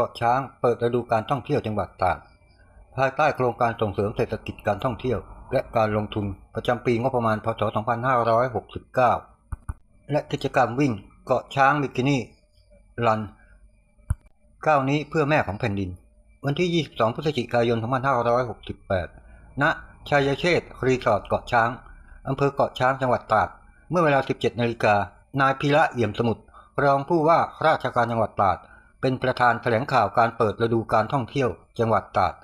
เกาะช้างเปิดฤดูการท่องเที่ยวจังหวัดตากภายใต้โครงการส่งเสริมเศรษฐกิจการท่องเที่ยว และการลงทุนประจำปีงบประมาณพศ 2569 และกิจกรรมวิ่งเกาะช้างบิกินี่รันก้าวนี้เพื่อแม่ของแผ่นดิน วันที่ 22 พฤศจิกายน 2568 ณชัยเชษรีสอร์ทเกาะช้าง อำเภอเกาะช้างจังหวัดตาก เมื่อเวลา 17 นาฬิกา นายพีระเอี่ยมสมุทรรองผู้ว่าราชการจังหวัดตราด เป็นประธานแถลงข่าวการเปิดฤดูการท่องเที่ยว จังหวัดตราด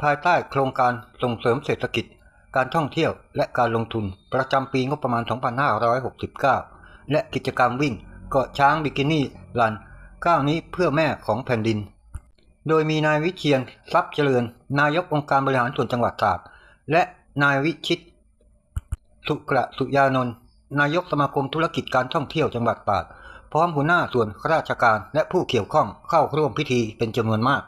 ภายใต้โครงการส่งเสริมเศรษฐกิจ การท่องเที่ยว และการลงทุนประจำปีงบประมาณ 2569 และกิจกรรมวิ่งเกาะช้างบิกินี่รันก้าวนี้เพื่อแม่ของแผ่นดิน โดยมีนายวิเชียนทรัพย์เจริญ นายกองค์การบริหารส่วนจังหวัดตราด และนายวิชิต สุกระสุยานนท์นายกสมาคมธุรกิจการท่องเที่ยวจังหวัดตราด พร้อมหัวหน้าส่วนราชการและผู้เกี่ยวข้องเข้าร่วมพิธีเป็นจำนวนมาก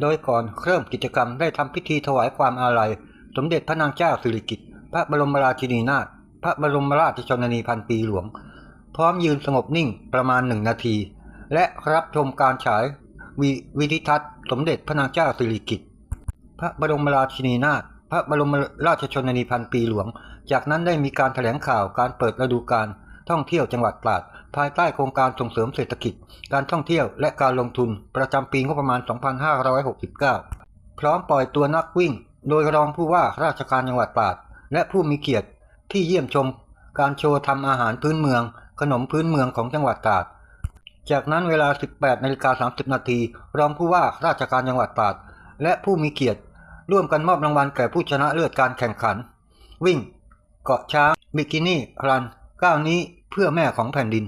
โดยก่อนเริ่มกิจกรรมได้ทำพิธีถวายความอาลัย สมเด็จพระนางเจ้าสิริกิติ์พระบรมราชินีนาถพระบรมราชชนนีพันปีหลวง พร้อมยืนสงบนิ่งประมาณหนึ่งนาที และรับชมการฉายวิวิดิทัศน์สมเด็จพระนางเจ้าสิริกิติ์พระบรมราชินีนาถพระบรมราชชนนีพันปีหลวง จากนั้นได้มีการแถลงข่าวการเปิดฤดูการท่องเที่ยวจังหวัดตราด ภายใต้โครงการส่งเสริมเศรษฐกิจ การท่องเที่ยวและการลงทุนประจำปีงบประมาณ 2569 พร้อมปล่อยตัวนักวิ่ง โดยรองผู้ว่าราชการจังหวัดตราดและผู้มีเกียรติที่เยี่ยมชม การโชว์ทำอาหารพื้นเมือง ขนมพื้นเมืองของจังหวัดตราดจากนั้นเวลา 18นาฬิกา30 นาทีรองผู้ว่าราชการจังหวัดตราดและผู้มีเกียรติร่วมกันมอบรางวัลแก่ผู้ชนะเลิศการแข่งขัน วิ่ง เกาะช้างบิกินี่รันก้าวนี้เพื่อแม่ของแผ่นดิน